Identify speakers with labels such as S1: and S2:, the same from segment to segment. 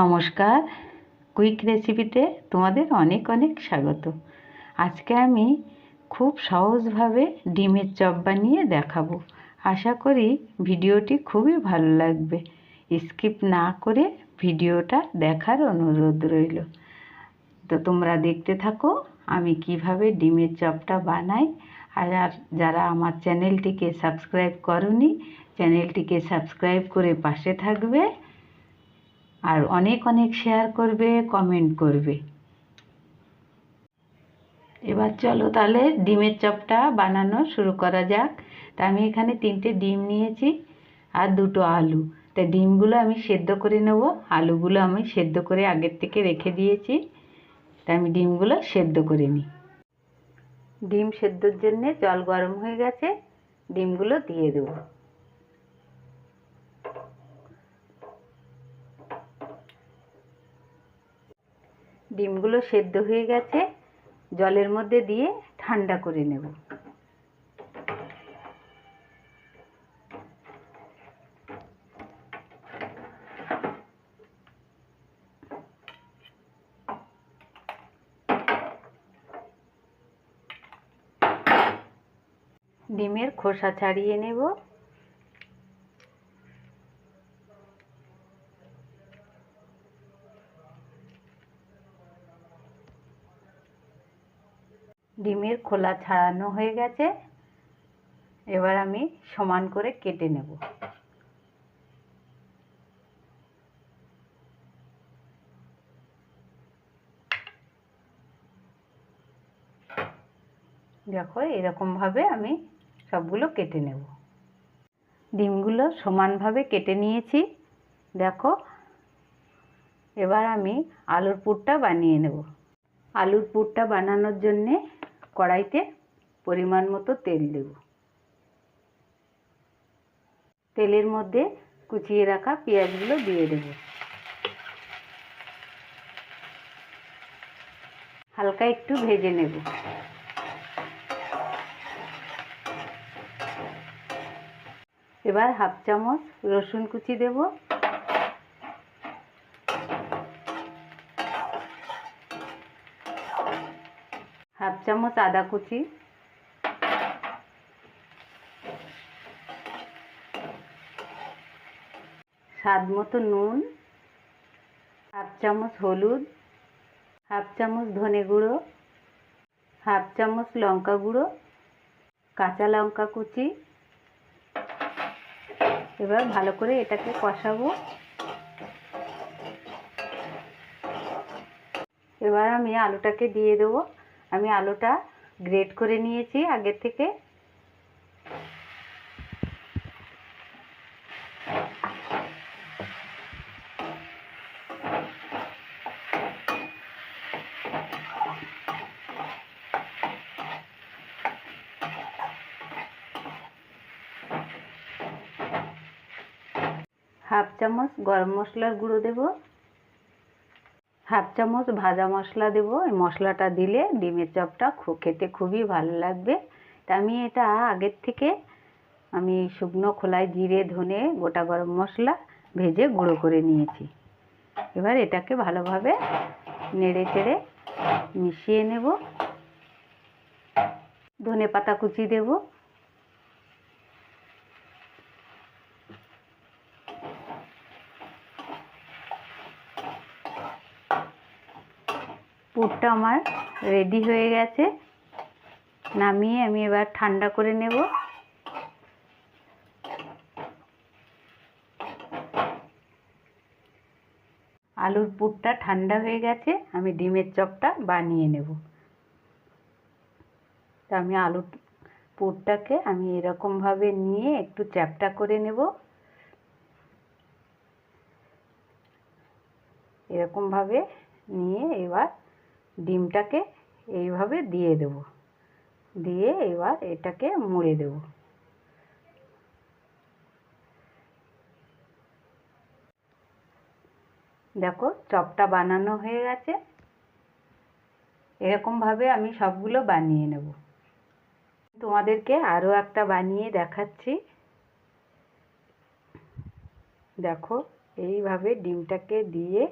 S1: নমস্কার। কুইক রেসিপিতে তোমাদের অনেক অনেক স্বাগত। আজকে আমি খুব সহজভাবে ডিমের চপ বানিয়ে দেখাবো। আশা করি ভিডিওটি খুবই ভালো লাগবে। স্কিপ না করে ভিডিওটা দেখার অনুরোধ রইল। তো তোমরা দেখতে থাকো আমি কীভাবে ডিমের চপটা বানাই। আর আর যারা আমার চ্যানেলটিকে সাবস্ক্রাইব করনি, চ্যানেলটিকে সাবস্ক্রাইব করে পাশে থাকবে। আর অনেক অনেক শেয়ার করবে কমেন্ট করবে। এবার চলো তাহলে ডিমের চপটা বানানো শুরু করা যাক। তা আমি এখানে তিনটে ডিম নিয়েছি আর দুটো আলু। তা ডিমগুলো আমি সেদ্ধ করে নেব। আলুগুলো আমি সেদ্ধ করে আগের থেকে রেখে দিয়েছি। তা আমি ডিমগুলো সেদ্ধ করে নিই। ডিম সেদ্ধর জন্যে জল গরম হয়ে গেছে। ডিমগুলো দিয়ে দেবো। ডিমগুলো সেদ্ধ হয়ে গেছে জলের মধ্যে দিয়ে ঠান্ডা করে নেব। ডিমের খোসা ছাড়িয়ে নেব। ডিমের খোলা ছাড়ানো হয়ে গেছে। এবার আমি সমান করে কেটে নেব। দেখো, এরকমভাবে আমি সবগুলো কেটে নেব। ডিমগুলো সমানভাবে কেটে নিয়েছি। দেখো, এবার আমি আলুর পুরটা বানিয়ে নেব। আলুর পুরটা বানানোর জন্যে কড়াইতে পরিমাণ মতো তেল দেব। তেলের মধ্যে কুচিয়ে রাখা পেঁয়াজগুলো দিয়ে দেব। হালকা একটু ভেজে নেব। এবার হাফ চামচ রসুন কুচি দেব। চামচ আদা কুচি। স্বাদ মতো নুন। হাফ চামচ হলুদ। হাফ চামচ ধনে গুঁড়ো। হাফ চামচ লঙ্কা গুঁড়ো। কাঁচা লঙ্কা কুচি। এবার ভালো করে এটাকে কষাবো। এবার আমি আলুটাকে দিয়ে দেবো। আমি আলুটা গ্রেট করে নিয়েছি আগের থেকে। হাফ চামচ গরম মশলার গুঁড়ো দেব। হাফ চামচ ভাজা মশলা দেব। এই মশলাটা দিলে ডিমের চপটা খেতে খুবই ভালো লাগবে। তা আমি এটা আগের থেকে আমি শুকনো খোলায় জিরে, ধনে, গোটা গরম মশলা ভেজে গুঁড়ো করে নিয়েছি। এবার এটাকে ভালোভাবে নেড়ে চেড়ে মিশিয়ে নেব। ধনে পাতা কুচি দেবো। পুরটা আমার রেডি হয়ে গেছে। নামিয়ে আমি এবার ঠান্ডা করে নেব। আলুর পুরটা ঠান্ডা হয়ে গেছে, আমি ডিমের চপটা বানিয়ে নেব। তা আমি আলুর পুরটাকে আমি এরকমভাবে নিয়ে একটু চ্যাপটা করে নেব। এরকমভাবে নিয়ে এবার ডিমটাকে এইভাবে দিয়ে দেব। দিয়ে এবার এটাকে মুড়ে দেব। দেখো চপটা বানানো হয়ে গেছে। এরকমভাবে আমি সবগুলো বানিয়ে নেব। তোমাদেরকে আরও একটা বানিয়ে দেখাচ্ছি। দেখো এইভাবে ডিমটাকে দিয়ে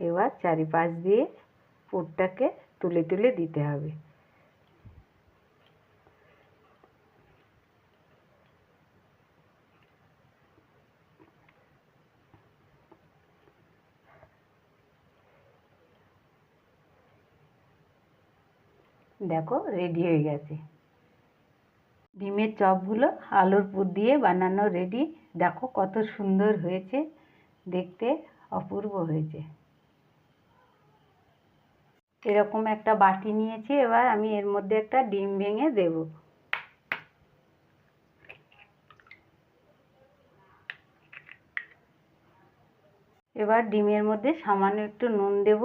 S1: এবার চারিপাশ দিয়ে পুরটাকে তুলে তুলে দিতে হবে। দেখো রেডি হয়ে গেছে। ডিমের চপগুলো আলুর পুর দিয়ে বানানো রেডি দেখো কত সুন্দর হয়েছে। দেখতে অপূর্ব হয়েছে। এরকম একটা বাটি নিয়েছি, এবার আমি এর মধ্যে একটা ডিম ভেঙে দেব। এবার ডিমের মধ্যে সামান্য একটু নুন দেব।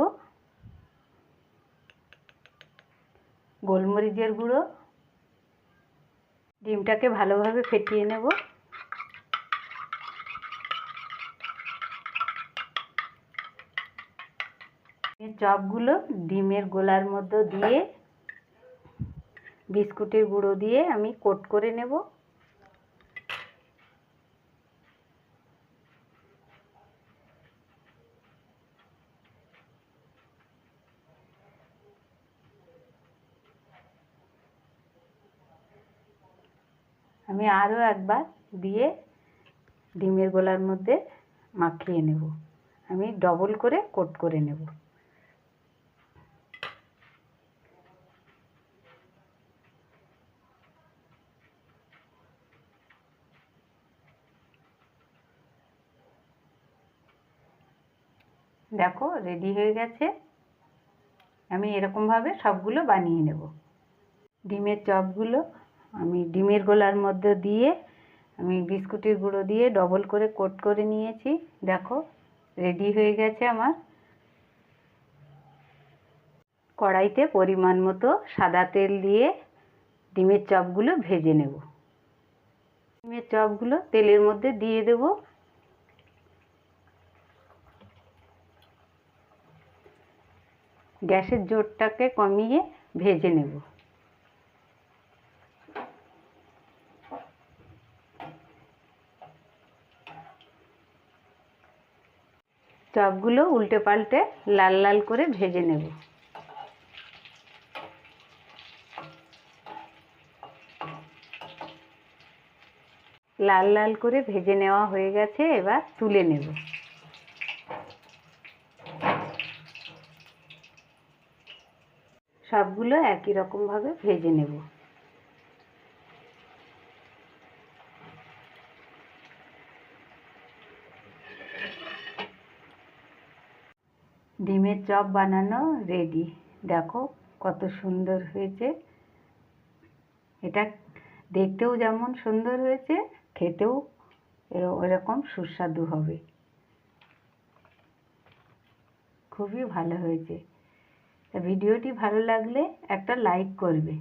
S1: গোলমরিচের গুঁড়ো। ডিমটাকে ভালোভাবে ফেটিয়ে নেব। চপগুলো ডিমের গোলার মধ্যে দিয়ে, বিস্কুটের গুঁড়ো দিয়ে আমি কোট করে নেব। আমি আরও একবার দিয়ে ডিমের গোলার মধ্যে মাখিয়ে নেব। আমি ডবল করে কোট করে নেব। দেখো রেডি হয়ে গেছে। আমি এরকমভাবে সবগুলো বানিয়ে নেব। ডিমের চপগুলো আমি ডিমের গোলার মধ্যে দিয়ে আমি বিস্কুটের গুঁড়ো দিয়ে ডবল করে কোট করে নিয়েছি। দেখো রেডি হয়ে গেছে আমার। কড়াইতে পরিমাণ মতো সাদা তেল দিয়ে ডিমের চপগুলো ভেজে নেব। ডিমের চপগুলো তেলের মধ্যে দিয়ে দেব। গ্যাসের জোরটাকে কমিয়ে ভেজে নেব। চপগুলো উল্টে পাল্টে লাল লাল করে ভেজে নেব। লাল লাল করে ভেজে নেওয়া হয়ে গেছে, এবার তুলে নেব। সবগুলো একই রকমভাবে ভেজে নেব। ডিমের চপ বানানো রেডি। দেখো কত সুন্দর হয়েছে। এটা দেখতেও যেমন সুন্দর হয়েছে, খেতেও এরকম সুস্বাদু হবে। খুবই ভালো হয়েছে। ভিডিওটি ভালো লাগলে একটা লাইক করবে।